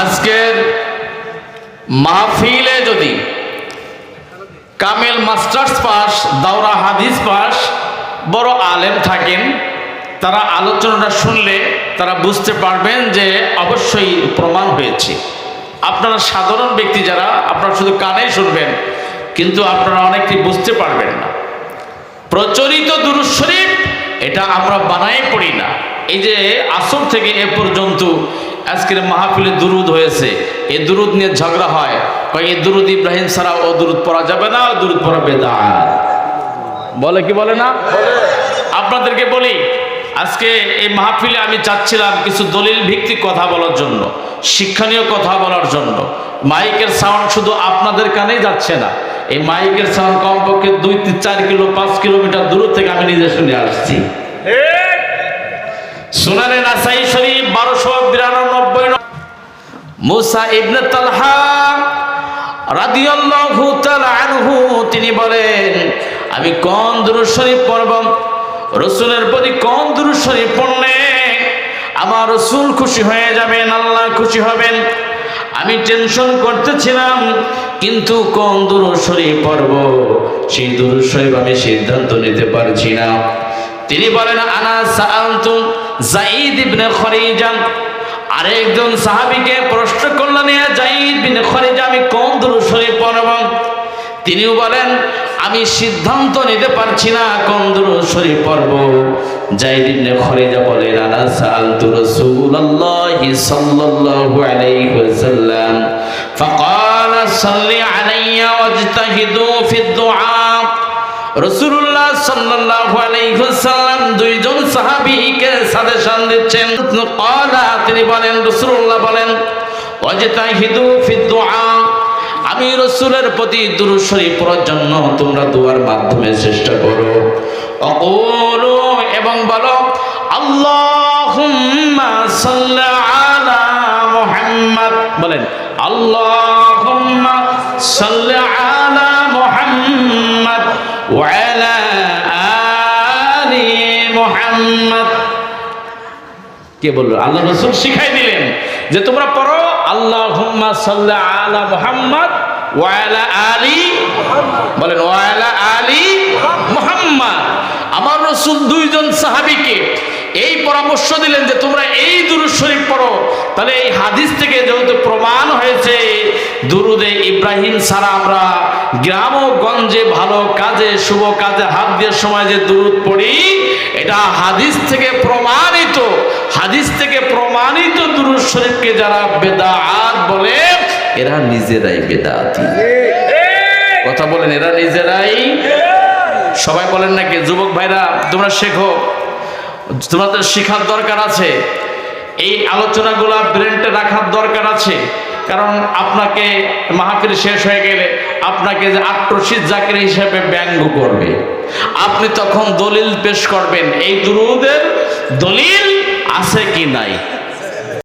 আজকের মাহফিলে যদি কামেল মাস্টার্স পাস, দাওরা হাদিস পাস, বড় আলেম থাকেন, তারা আলোচনাটা শুনলে তারা বুঝতে পারবেন যে অবশ্যই প্রমাণ হয়েছে। আপনারা সাধারণ ব্যক্তি যারা, আপনারা শুধু কানেই শুনবেন, কিন্তু আপনারা অনেকটি বুঝতে পারবেন না। প্রচলিত দুরুদ শরীফ, এটা আমরা বানাই পড়ি না। এই যে আসর থেকে এ পর্যন্ত আজকের মাহফিলে দুরুদ হয়েছে। এই দুরুদ নিয়ে ঝগড়া হয়। কয় এই দুরুদ ইব্রাহিম ছাড়া ও দুরুদ পড়া যাবে না ও দুরুদ পড়া বেদা বলে কি বলে না? আপনাদেরকে বলি আজকে এই মাহফিলে আমি চাচ্ছিলাম কিছু দলিল ভিত্তিক কথা বলার জন্য শিক্ষণীয় কথা বলার জন্য। মাইকের সাউন্ড শুধু আপনাদের কানেই যাচ্ছে না। এই মাইকের সাউন্ড কমপক্ষে দুই তিন চার কিলো পাঁচ কিলোমিটার দূর থেকে আমি নিজে শুনে আসছি। সুনানে নাসাই শরীফ? মুসা ইবনে তালহা রাদিয়াল্লাহু তাআলা আনহু, তিনি বলেন, আমি কোন দুরূদ শরীফ পড়ব? রসুলের প্রতি কোন দুরূদ শরীফ পড়লে আমার রসুল খুশি হয়ে যাবেন, আল্লাহ খুশি হবেন? আমি টেনশন করতেছিলাম, কিন্তু কোন দুরূদ শরীফ পড়ব? সেই দুরূদ শরীফ আমি সিদ্ধান্ত নিতে পারছি না। তিনি বলেন, আনা সাআলতু যায়েদ ইবনে খরিজা আরেকজন সাহাবীকে প্রশ্ন করলেন ইয়া যায়েদ বিন খরিজা আমি কোন দুরূদ শরীফ পড়ব তিনিও বলেন আমি সিদ্ধান্ত নিতে পারছি না কোন দুরূদ শরীফ পড়ব যায়েদ ইবনে খরিজা বলেন আনা সাআলতু রাসূলুল্লাহি সাল্লাল্লাহু আলাইহি ওয়াসাল্লাম فقال صل علي واجتهدوا في الدعاء রসুল্লাহ সাল্লাল্লাহু আলাইহি ওয়াসাল্লাম দুইজন সাহাবীকে সাজেশন দিচ্ছেন। ক্বালা, তিনি বলেন, রাসূলুল্লাহ বলেন, ওয়াজতাহিদু ফি দুআ আমি রসুলের প্রতি দুরূদ শরীফ পড়ার জন্য তোমরা দোয়ার মাধ্যমে চেষ্টা করো। অকুলু এবং বলো, আল্লাহুম্মা সাল্লি আলা মুহাম্মদ বলেন, আল্লাহুম্মা সাল্লি মুহাম্মদ। কে বলল? আল্লাহ রসুল শিখাই দিলেন যে তোমরা পড়ো আল্লাহ সাল্লাহ আলা মুহাম্মদ ওয়ালা আলী বলেন ওয়ালা আলী মুহাম্মদ। আমার রসুল দুইজন সাহাবিকে এই পরামর্শ দিলেন যে তোমরা এই দুরুদ শরীফ পড়ো। তাহলে এই হাদিস থেকে যেহেতু প্রমাণ হয়েছে, দুরুদে ইব্রাহিম ছাড়া আমরা গ্রাম ও গঞ্জে ভালো কাজে, শুভ কাজে হাত দিয়ে সময় যে দুরুদ পড়ি এটা হাদিস থেকে প্রমাণিত, হাদিস থেকে প্রমাণিত দুরুদ শরীফকে যারা বেদাত বলে, এরা নিজেরাই বেদাতি। কথা বলেন, এরা নিজেরাই। সবাই বলেন নাকি, যুবক ভাইরা, তোমরা শেখো, তোমাদের শেখার দরকার আছে, এই আলোচনাগুলো ব্রেনটে রাখার দরকার আছে। কারণ আপনাকে মাহফিল শেষ হয়ে গেলে আপনাকে যে আত্মশীত জাকির হিসেবে ব্যঙ্গ করবে। আপনি তখন দলিল পেশ করবেন, এই দুরুদের দলিল আছে কি নাই?